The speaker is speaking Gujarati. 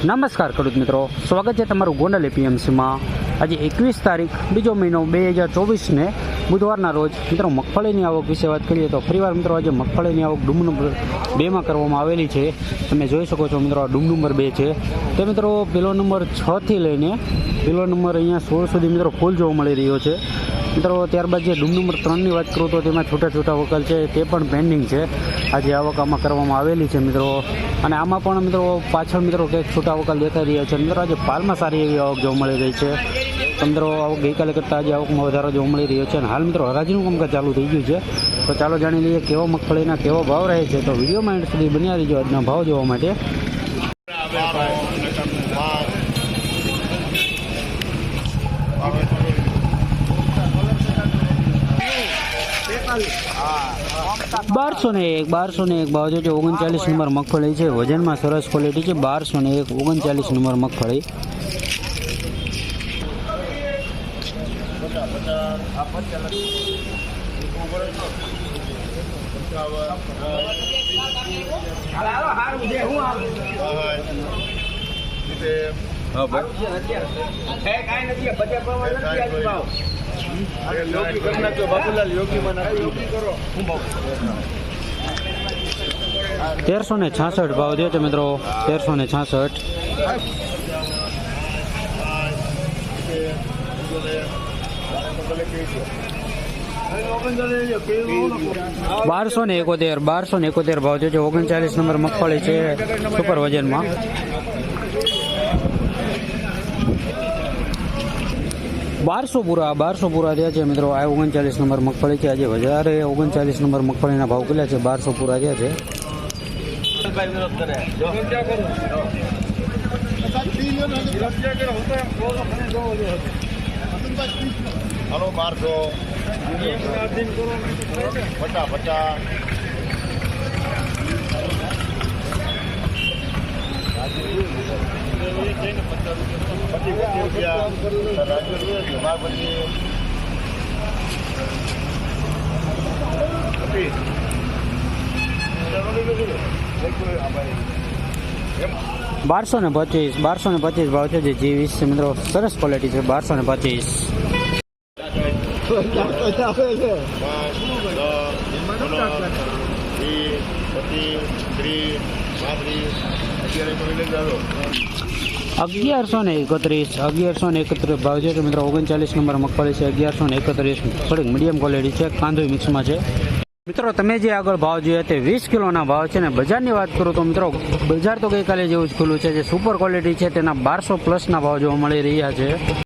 નમસ્કાર ખેડૂત મિત્રો. સ્વાગત છે તમારું ગોંડલ એપીએમસીમાં. આજે એકવીસ તારીખ, બીજો મહિનો બે હજાર ચોવીસને બુધવારના રોજ. મિત્રો, મગફળીની આવક વિશે વાત કરીએ તો ફરીવાર મિત્રો, આજે મગફળીની આવક ડૂમ નંબર બેમાં કરવામાં આવેલી છે. તમે જોઈ શકો છો મિત્રો, આ ડૂમ નંબર બે છે. તે મિત્રો, પેલો નંબર છથી લઈને પેલો નંબર અહીંયા સોળ સુધી મિત્રો, ફૂલ જોવા મળી રહ્યો છે. મિત્રો, ત્યારબાદ જે ડૂમ નંબર ત્રણની વાત કરું તો તેમાં છૂટા છૂટા વકલ છે, તે પણ પેન્ડિંગ છે. આજે આવક આમાં કરવામાં આવેલી છે, મિત્રો. અને આમાં પણ, મિત્રો, પાછળ, મિત્રો, કંઈક છૂટા વકલ દેખાઈ રહ્યા છે. મિત્રો, આજે પાલમાં સારી એવી આવક જોવા મળી રહી છે. મિત્રો, આવક ગઈકાલે કરતાં આજે આવકમાં વધારો જોવા મળી રહ્યો છે. અને હાલ, મિત્રો, હરાજીનું કામકાજ ચાલુ થઈ ગયું છે. તો ચાલો જાણી લઈએ કેવો મગફળીના કેવો ભાવ રહે છે. તો વિડીયોમાં એન્ડ સુધી બન્યા રહીજો. આજના ભાવ જોવા માટે. બારસો ને એક બારસો ને એક ભાવ છે ઓગણચાલીસ નંબર મગફળી છે. વજનમાં સરસ ક્વોલિટી છે. બારસો ને એક ઓગણચાલીસ નંબર મગફળી. તેરસો ને છાસઠ ભાવ દે છે મિત્રો. તેરસો ને છાસઠ. બારસો ને એકોતેર, બારસો ને એકોતેર ભાવ છે. ઓગણચાલીસ નંબર મગફળી છે. સુપર વજનમાં. બારસો પૂરા બારસો પૂરા રહ્યા છે મિત્રો આ ઓગણચાલીસ નંબર મગફળી છે. આજે વધારે ઓગણચાલીસ નંબર મગફળીના ભાવ કેટલા છે? બારસો પૂરા રહ્યા છે. હલો બારસો. પટા પટા પચીસ પચીસ રૂપિયા રાજુ બાર પચીસ પચીસ બારસો ને પચીસ બારસો ને પચીસ ભાવ છે જે જીવીસ છે મિત્રો સરસ ક્વોલિટી છે બારસો ને પચીસ. અત્યારે લઈ જાઓ. અગિયારસો ને એકત્રીસ, અગિયારસો ને એકત્રીસ ભાવ છે. મિત્રો, ઓગણચાલીસ નંબર મગફળી છે. અગિયારસો ને એકત્રીસ થોડીક મીડિયમ ક્વોલિટી છે. કાંદો મિક્સમાં છે. મિત્રો, તમે જે આગળ ભાવ જોયા તે વીસ કિલોના ભાવ છે ને બજારની વાત કરું તો મિત્રો, બજાર તો ગઈકાલે જેવું જ ખુલ્લું છે. જે સુપર ક્વોલિટી છે, તેના બારસો પ્લસના ભાવ જોવા મળી રહ્યા છે.